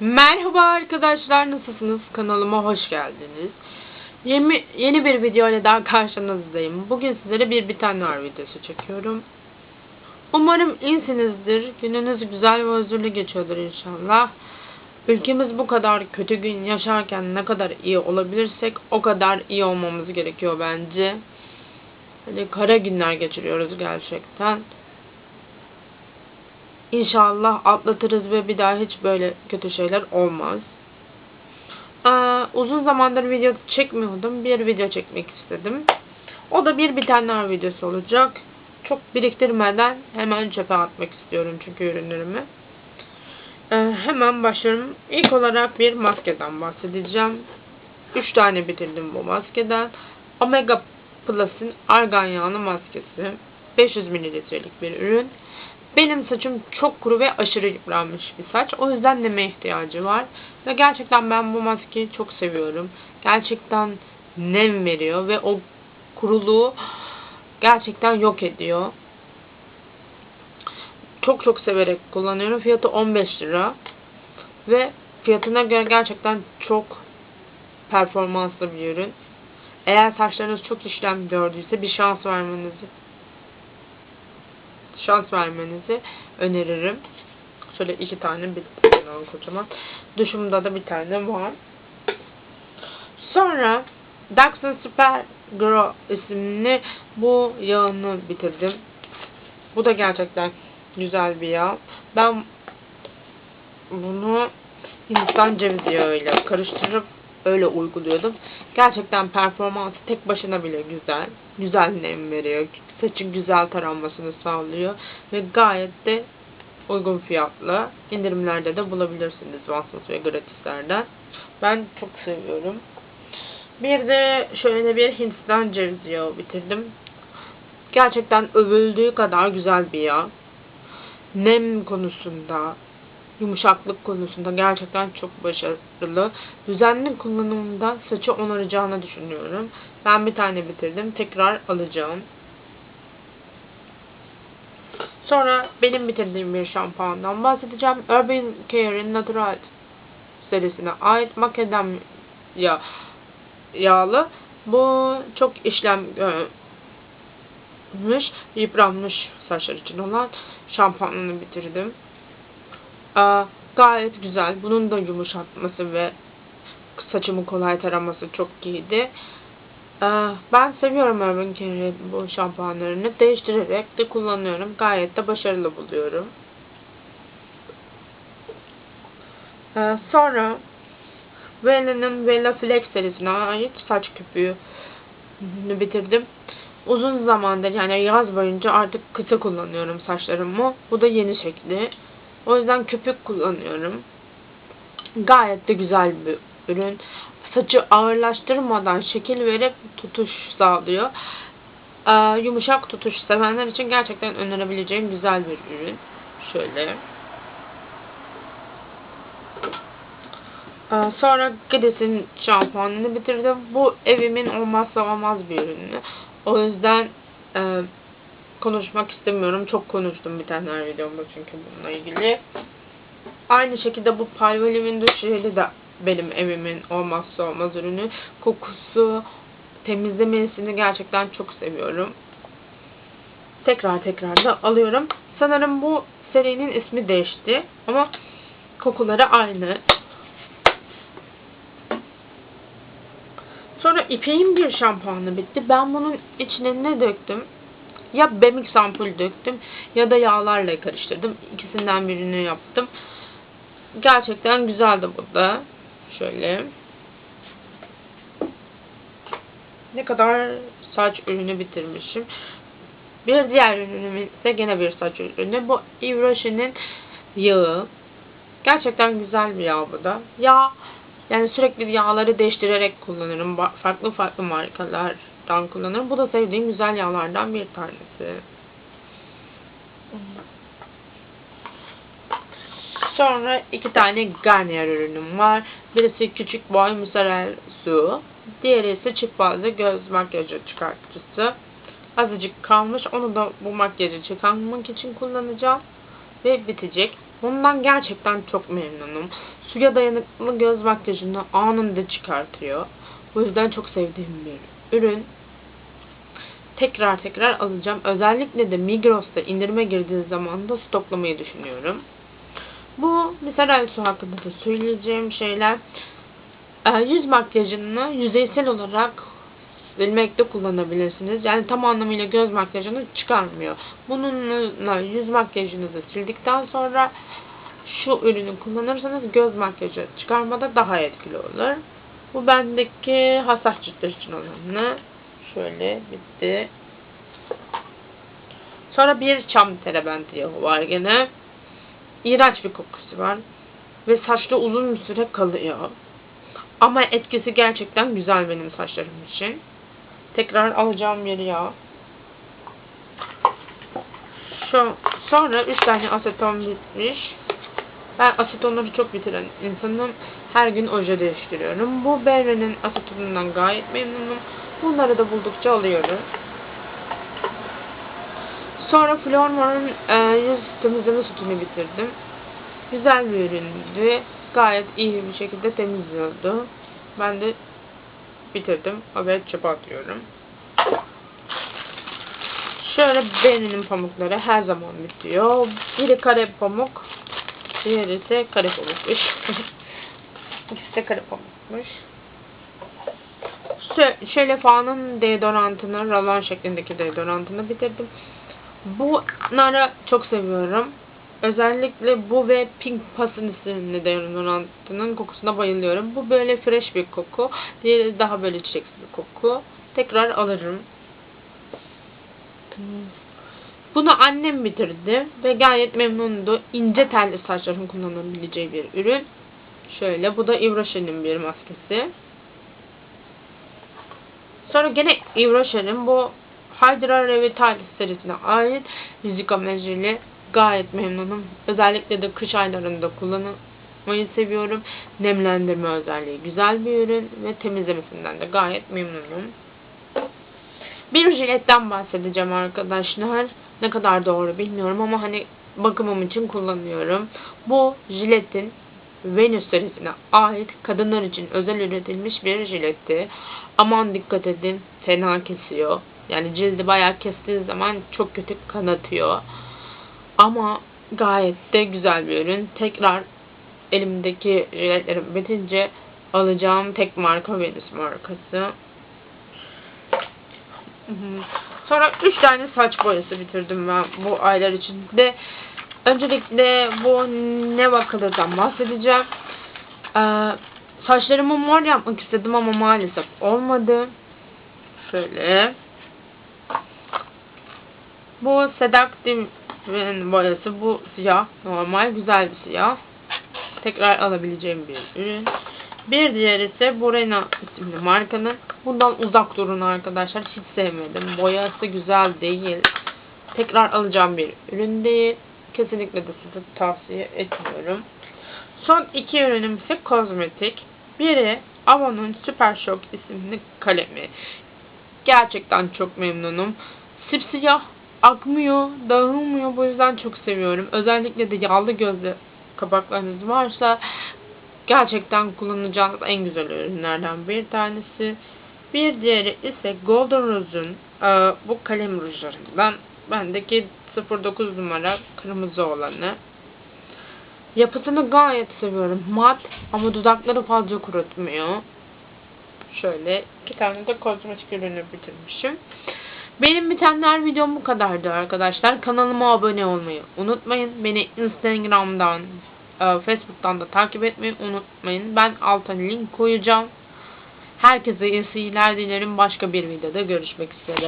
Merhaba arkadaşlar nasılsınız? Kanalıma hoş geldiniz. Yeni, yeni bir video ile daha karşınızdayım. Bugün sizlere bir bitenler videosu çekiyorum. Umarım iyisinizdir. Gününüz güzel ve huzurlu geçiyordur inşallah. Ülkemiz bu kadar kötü gün yaşarken ne kadar iyi olabilirsek o kadar iyi olmamız gerekiyor bence. Hani kara günler geçiriyoruz gerçekten. İnşallah atlatırız ve bir daha hiç böyle kötü şeyler olmaz. Ee, uzun zamandır video çekmiyordum. Bir video çekmek istedim. O da bir bitenler videosu olacak. Çok biriktirmeden hemen çöpe atmak istiyorum çünkü ürünlerimi. Ee, hemen başlıyorum. İlk olarak bir maskeden bahsedeceğim. 3 tane bitirdim bu maskeden. Omega Plus'ın argan yağlı maskesi. 500 mililitrelik bir ürün. Benim saçım çok kuru ve aşırı yıpranmış bir saç. O yüzden neme ihtiyacı var. Ve gerçekten ben bu maskeyi çok seviyorum. Gerçekten nem veriyor ve o kuruluğu gerçekten yok ediyor. Çok çok severek kullanıyorum. Fiyatı 15 lira. Ve fiyatına göre gerçekten çok performanslı bir ürün. Eğer saçlarınız çok işlem gördüyse bir şans vermenizi şans vermenizi öneririm. Şöyle iki tane bir tane kocaman. Duşumda da bir tane var. Sonra Daxon Super Grow isimli bu yağını bitirdim. Bu da gerçekten güzel bir yağ. Ben bunu Hindistan cevizi yağıyla karıştırıp öyle uyguluyordum. Gerçekten performansı tek başına bile güzel. Güzel nem veriyor. Saçın güzel taranmasını sağlıyor. Ve gayet de uygun fiyatlı. indirimlerde de bulabilirsiniz Watsons ve gratislerden. Ben çok seviyorum. Bir de şöyle bir Hindistan cevizi yağı bitirdim. Gerçekten övüldüğü kadar güzel bir yağ. Nem konusunda, yumuşaklık konusunda gerçekten çok başarılı. Düzenli kullanımında saçı onaracağını düşünüyorum. Ben bir tane bitirdim. Tekrar alacağım. Sonra benim bitirdiğim bir şampuandan bahsedeceğim. Urban Care'in Natural serisine ait makadamya yağlı. Bu çok işlem görmüş, yıpranmış saçlar için olan şampuanını bitirdim. Aa, gayet güzel. Bunun da yumuşatması ve saçımı kolay taraması çok iyiydi. Aa, ben seviyorum Urban Care'in bu şampuanlarını. Değiştirerek de kullanıyorum. Gayet de başarılı buluyorum. Aa, sonra Vella'nın Vella Flex serisine ait saç küpüğü bitirdim. Uzun zamandır yani yaz boyunca artık kısa kullanıyorum saçlarımı. Bu da yeni şekli. O yüzden köpük kullanıyorum. Gayet de güzel bir ürün. Saçı ağırlaştırmadan şekil verip tutuş sağlıyor. Ee, yumuşak tutuş sevenler için gerçekten önerebileceğim güzel bir ürün. Şöyle. Ee, sonra Gides'in şampuanını bitirdim. Bu evimin olmazsa olmaz bir ürünü. O yüzden e, konuşmak istemiyorum. Çok konuştum bir tane videomda çünkü bununla ilgili. Aynı şekilde bu duş jeli de benim evimin olmazsa olmaz ürünü. Kokusu, temizlemesini gerçekten çok seviyorum. Tekrar tekrar da alıyorum. Sanırım bu serinin ismi değişti. Ama kokuları aynı. Sonra İpek'in bir şampuanı bitti. Ben bunun içine ne döktüm? Ya Bemix ampul döktüm ya da yağlarla karıştırdım. İkisinden birini yaptım. Gerçekten güzeldi bu da. Şöyle. Ne kadar saç ürünü bitirmişim. Bir diğer ürünüm ise gene bir saç ürünü. Bu Yves yağı. Gerçekten güzel bir yağ bu da. Yağ yani sürekli yağları değiştirerek kullanırım. Farklı farklı markalardan kullanırım. Bu da sevdiğim güzel yağlardan bir tanesi. Sonra iki tane Garnier ürünüm var. Birisi küçük boy müsarel su. Diğeri ise çift fazla göz makyajı çıkartıcısı. Azıcık kalmış. Onu da bu makyajı çıkarmak için kullanacağım. Ve bitecek. Bundan gerçekten çok memnunum. Suya dayanıklı göz makyajını anında çıkartıyor. Bu yüzden çok sevdiğim bir ürün. Tekrar tekrar alacağım. Özellikle de Migros'ta indirime girdiği zaman da stoklamayı düşünüyorum. Bu mineral su hakkında da söyleyeceğim şeyler. Ee, yüz makyajını yüzeysel olarak silmekte kullanabilirsiniz. Yani tam anlamıyla göz makyajını çıkarmıyor. Bununla yüz makyajınızı sildikten sonra şu ürünü kullanırsanız göz makyajı çıkarmada daha etkili olur. Bu bendeki hassas ciltler için olanı. Şöyle bitti. Sonra bir çam terebenti yağı var gene. İğrenç bir kokusu var. Ve saçta uzun bir süre kalıyor. Ama etkisi gerçekten güzel benim saçlarım için. Tekrar alacağım yeri yağ. Şu, sonra 3 tane aseton bitmiş. Ben asetonları çok bitiren insanım. Her gün oje değiştiriyorum. Bu Berre'nin asetonundan gayet memnunum. Bunları da buldukça alıyorum. Sonra Flormar'ın e, yüz temizleme sütünü bitirdim. Güzel bir üründü. Gayet iyi bir şekilde temizliyordu. Ben de bitirdim. Haberi çöpe atıyorum. Şöyle Benny'nin pamukları her zaman bitiyor. Biri kare pamuk. Diğeri ise kare pamukmuş. İkisi de kare pamukmuş. Şö- Şöyle Fa'nın deodorantını, rolon şeklindeki deodorantını bitirdim. Bunları çok seviyorum. Özellikle bu ve Pink Pass'ın isimli deodorantının kokusuna bayılıyorum. Bu böyle fresh bir koku. Diğeri daha böyle çiçeksi bir koku. Tekrar alırım. Bunu annem bitirdi ve gayet memnundu. İnce telli saçların kullanabileceği bir ürün. Şöyle bu da Rocher'in bir maskesi. Sonra gene Yves Rocher'in bu Hydra Revitalis serisine ait yüzük amacıyla gayet memnunum. Özellikle de kış aylarında kullanmayı seviyorum. Nemlendirme özelliği güzel bir ürün ve temizlemesinden de gayet memnunum. Bir jiletten bahsedeceğim arkadaşlar. Ne kadar doğru bilmiyorum ama hani bakımım için kullanıyorum. Bu jiletin Venüs serisine ait kadınlar için özel üretilmiş bir jiletti. Aman dikkat edin fena kesiyor. Yani cildi bayağı kestiği zaman çok kötü kanatıyor. Ama gayet de güzel bir ürün. Tekrar elimdeki jiletlerim bitince alacağım tek marka Venüs markası. Sonra 3 tane saç boyası bitirdim ben bu aylar içinde. Öncelikle bu ne bakılıdan bahsedeceğim. Ee, saçlarımı mor yapmak istedim ama maalesef olmadı. Şöyle. Bu Seductive'in boyası. Bu siyah. Normal. Güzel bir siyah. Tekrar alabileceğim bir ürün. Bir diğer ise Burena isimli markanın. Bundan uzak durun arkadaşlar. Hiç sevmedim. Boyası güzel değil. Tekrar alacağım bir ürün değil. Kesinlikle de size tavsiye etmiyorum. Son iki ürünüm ise kozmetik. Biri Avon'un Super Shock isimli kalemi. Gerçekten çok memnunum. Sipsiyah, akmıyor, dağılmıyor. Bu yüzden çok seviyorum. Özellikle de yağlı gözlü kapaklarınız varsa gerçekten kullanacağınız en güzel ürünlerden bir tanesi. Bir diğeri ise Golden Rose'un bu kalem rujlarından. Bendeki 09 numara kırmızı olanı. Yapısını gayet seviyorum. Mat ama dudakları fazla kurutmuyor. Şöyle iki tane de kozmetik ürünü bitirmişim. Benim bitenler videom bu kadardı arkadaşlar. Kanalıma abone olmayı unutmayın. Beni Instagram'dan, e, Facebook'tan da takip etmeyi unutmayın. Ben altına link koyacağım. Herkese iyi seyirler dilerim. Başka bir videoda görüşmek üzere.